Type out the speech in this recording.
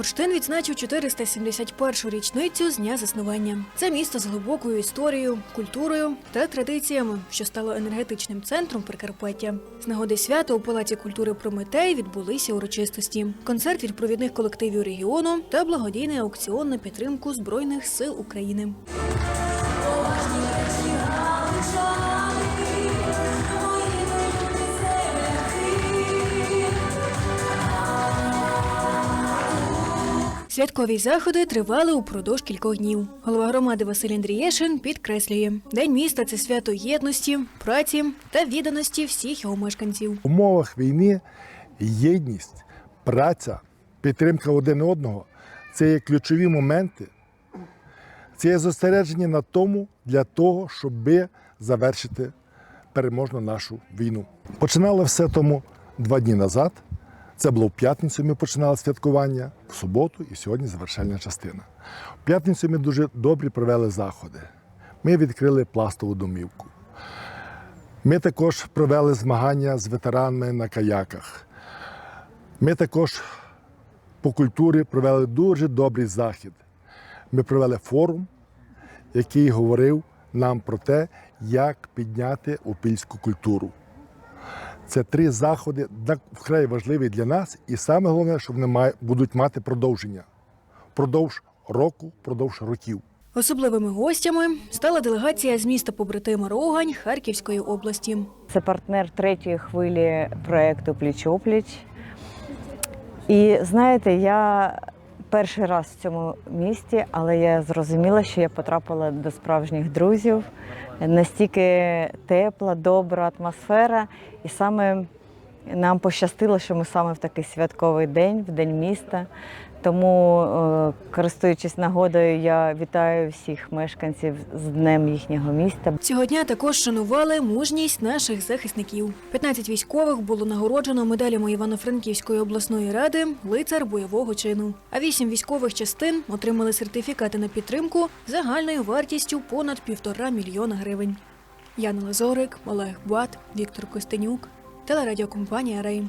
Бурштин відзначив 471-ю річницю з дня заснування. Це місто з глибокою історією, культурою та традиціями, що стало енергетичним центром Прикарпаття. З нагоди свята у Палаці культури Прометей відбулися урочистості. Концерт від провідних колективів регіону та благодійний аукціон на підтримку Збройних сил України. Святкові заходи тривали упродовж кількох днів. Голова громади Василь Андрієшин підкреслює: День міста це свято єдності, праці та відданості всіх його мешканців. В умовах війни єдність, праця, підтримка один одного це є ключові моменти. Це є зосередження на тому для того, щоб завершити переможну нашу війну. Починало все тому два дні назад. Це було в п'ятницю. Ми починали святкування, в суботу і сьогодні завершальна частина. В п'ятницю ми дуже добре провели заходи. Ми відкрили пластову домівку. Ми також провели змагання з ветеранами на каяках. Ми також по культурі провели дуже добрий захід. Ми провели форум, який говорив нам про те, як підняти опільську культуру. Це три заходи вкрай важливі для нас, і саме головне, що вони має- будуть мати продовження впродовж року, впродовж років. Особливими гостями стала делегація з міста побратима Рогань Харківської області. Це партнер третьої хвилі проєкту Пліч-опліч. І знаєте, я перший раз в цьому місті, але я зрозуміла, що я потрапила до справжніх друзів. Настільки тепла, добра атмосфера. І саме нам пощастило, що ми саме в такий святковий день, в день міста. Тому, е, користуючись нагодою, я вітаю всіх мешканців з днем їхнього міста. Цього дня також шанували мужність наших захисників. 15 військових було нагороджено медалями Івано-Франківської обласної ради лицар бойового чину. А вісім військових частин отримали сертифікати на підтримку загальною вартістю понад півтора мільйона гривень. Яна Лазорик, Олег Бат, Віктор Костенюк, телерадіокомпанія Рейм.